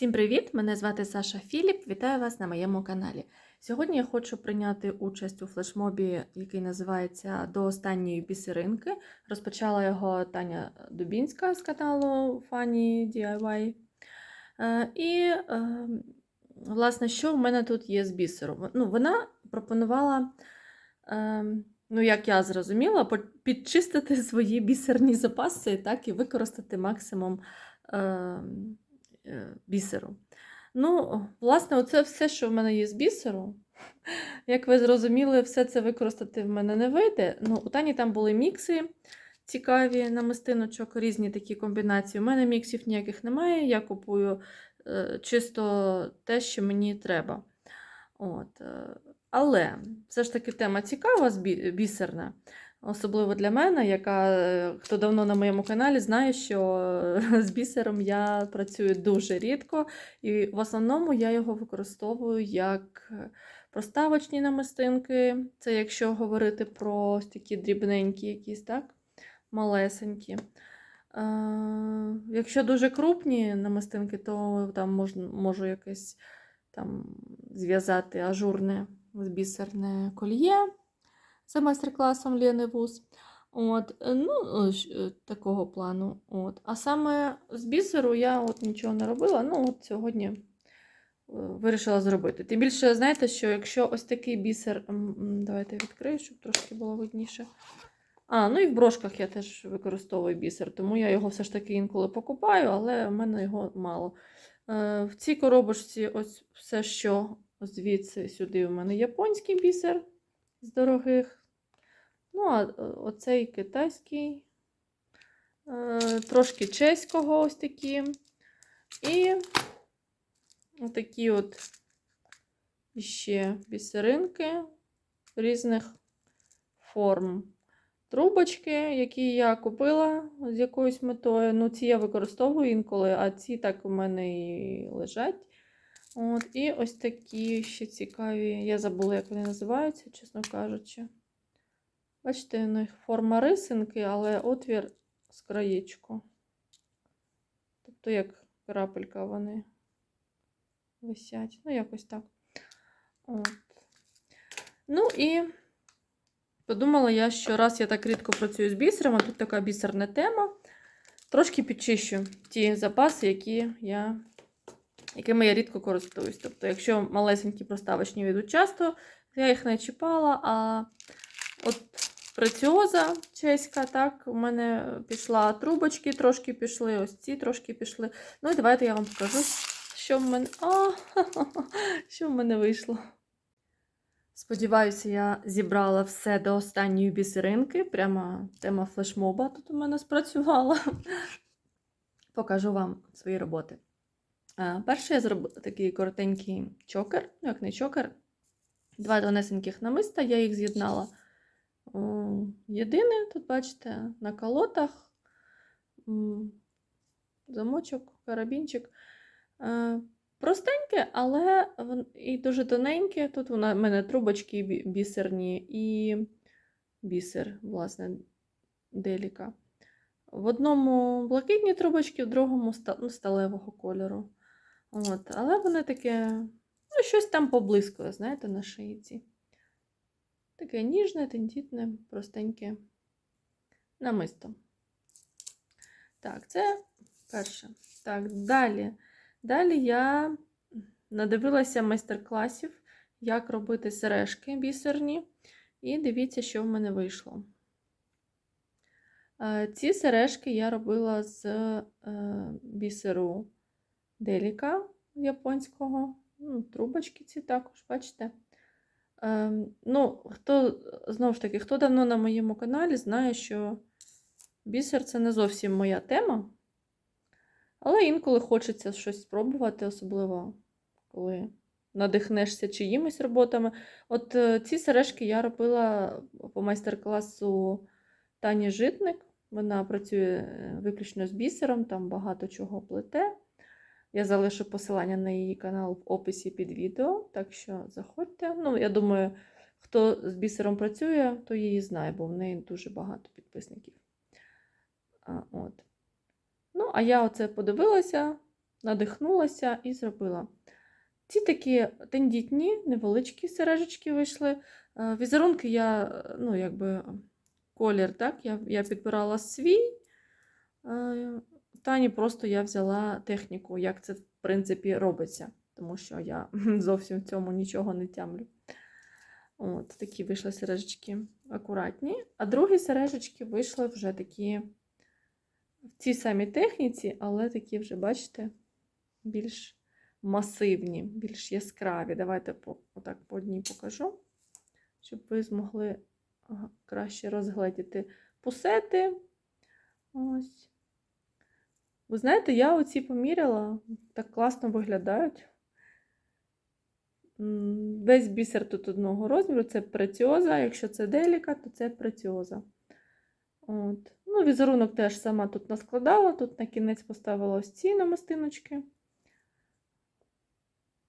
Всім привіт! Мене звати Саша Філіп. Вітаю вас на моєму каналі. Сьогодні я хочу прийняти участь у флешмобі, який називається До останньої бісеринки. Розпочала його Таня Дубінська з каналу Funny DIY. Е, І, е, власне, що в мене тут є з бісером? Ну, вона пропонувала, е, ну, як я зрозуміла, підчистити свої бісерні запаси так, і використати максимум. Е, бісеру. Ну, власне, оце все, що в мене є з бісеру. Як ви зрозуміли, все це використати в мене не вийде. Ну, у Тані там були мікси цікаві намистиночок, різні такі комбінації. У мене міксів ніяких немає. Я купую е, чисто те, що мені треба. От. е, Але все ж таки тема цікава, бісерна. Особливо для мене, яка е, хто давно на моєму каналі, знає, що е, з бісером я працюю дуже рідко, і в основному я його використовую як е, проставочні намистинки. Це якщо говорити про такі дрібненькі, якісь, так? Малесенькі. Якщо дуже крупні намистинки, то там можна, можу якесь там зв'язати ажурне бісерне кольє за майстер-класом Лєни Вуз. От, е, ну, е, е, такого плану. От. А саме з бісеру я от нічого не робила. Ну, от сьогодні вирішила зробити. Тим більше, знаєте, що якщо ось такий бісер, давайте відкрию, щоб трошки було видніше. А, ну і в брошках я теж використовую бісер, тому я його все ж таки інколи покупаю, але в мене його мало. В цій коробочці ось все, що звідси сюди у мене японський бісер з дорогих. Ну, а е, оцей китайський, е, трошки чеського ось такі. І отакі от іще бісеринки різних форм. Трубочки, які я купила з якоюсь метою. Ну, ці я використовую інколи, а ці так у мене і лежать. От, і ось такі ще цікаві. Я забула, як вони називаються, чесно кажучи. Бачите, у них форма рисинки, але отвір з краєчку. Тобто, як крапелька вони висять. Ну, якось так. От. Ну і подумала я, що раз я так рідко працюю з бісером, а тут така бісерна тема, трошки підчищу ті запаси, які я, якими я рідко користуюсь. Тобто, якщо малесенькі проставочні йдуть часто, я їх не чіпала, а от преціоза чеська, так, у мене пішла трубочки, трошки пішли, ось ці трошки пішли. Ну і давайте я вам покажу, що в мене. А, що в мене вийшло. Сподіваюся, я зібрала все до останньої бісеринки. Прямо тема флешмоба тут у мене спрацювала. Покажу вам свої роботи. Перше я зробила такий коротенький чокер, ну як не чокер, два тонесеньких намиста, я їх з'єднала. Єдине, тут, бачите, на колотах, замочок, карабінчик. Е, Простеньке, але і дуже тоненьке. Тут у мене трубочки бісерні і бісер, власне, деліка. В одному блакитні трубочки, в другому ну, сталевого кольору. От, але вони таке, ну, щось там поблискує, знаєте, на шиїці. Таке ніжне, тендітне, простеньке намисто. Так, це перше. Так, далі. Далі я надивилася майстер-класів, як робити сережки бісерні. І дивіться, що в мене вийшло. Е, Ці сережки я робила з е, бісеру деліка японського. Ну, трубочки ці також, бачите. Ем, ну, хто, знову ж таки, хто давно на моєму каналі, знає, що бісер це не зовсім моя тема. Але інколи хочеться щось спробувати, особливо коли надихнешся чиїмись роботами. От е, ці сережки я робила по майстер-класу Тані Житник. Вона працює е, виключно з бісером, там багато чого плете. Я залишу посилання на її канал в описі під відео, так що заходьте. Ну, я думаю, хто з бісером працює, то її знає, бо в неї дуже багато підписників. А, от. Ну, а я оце подивилася, надихнулася і зробила. Ці такі тендітні, невеличкі сережечки вийшли. Візерунки я, ну, якби колір, так, я, я підбирала свій. Тані просто я взяла техніку, як це в принципі робиться, тому що я зовсім в цьому нічого не тямлю. От, такі вийшли сережечки акуратні. А другі сережечки вийшли вже такі в цій самій техніці, але такі вже, бачите, більш масивні, більш яскраві. Давайте по, отак по одній покажу, щоб ви змогли краще розгледіти пусети. Ось. Ви знаєте, я оці поміряла, так класно виглядають. Весь бісер тут одного розміру, це преціоза. Якщо це деліка, то це преціоза. От. Ну, візерунок теж сама тут наскладала, тут на кінець поставила ось ці намистиночки.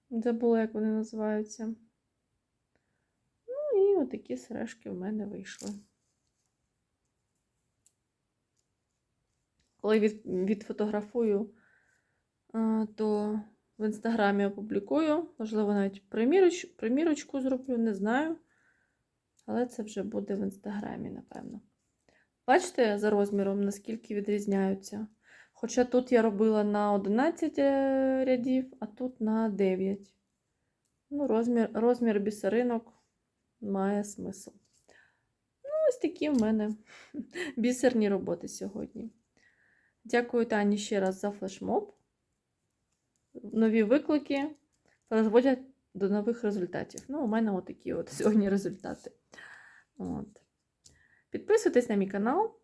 Забула, як вони називаються. Ну і отакі сережки в мене вийшли. Коли від, відфотографую, то в інстаграмі опублікую. Можливо, навіть приміроч, примірочку зроблю, не знаю. Але це вже буде в інстаграмі, напевно. Бачите за розміром, наскільки відрізняються. Хоча тут я робила на 11 е, рядів, а тут на 9. Ну, розмір, розмір бісеринок має смисл. Ну, ось такі в мене бісерні роботи сьогодні. Дякую Тані ще раз за флешмоб. Нові виклики призводять до нових результатів. Ну, у мене отакі от сьогодні результати. От. Підписуйтесь на мій канал.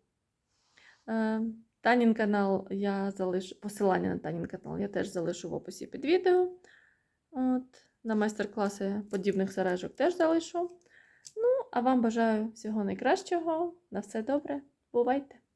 Е, Танін канал я залишу, посилання на Танін канал я теж залишу в описі під відео. От. На майстер-класи подібних сережок теж залишу. Ну, а вам бажаю всього найкращого. На все добре. Бувайте!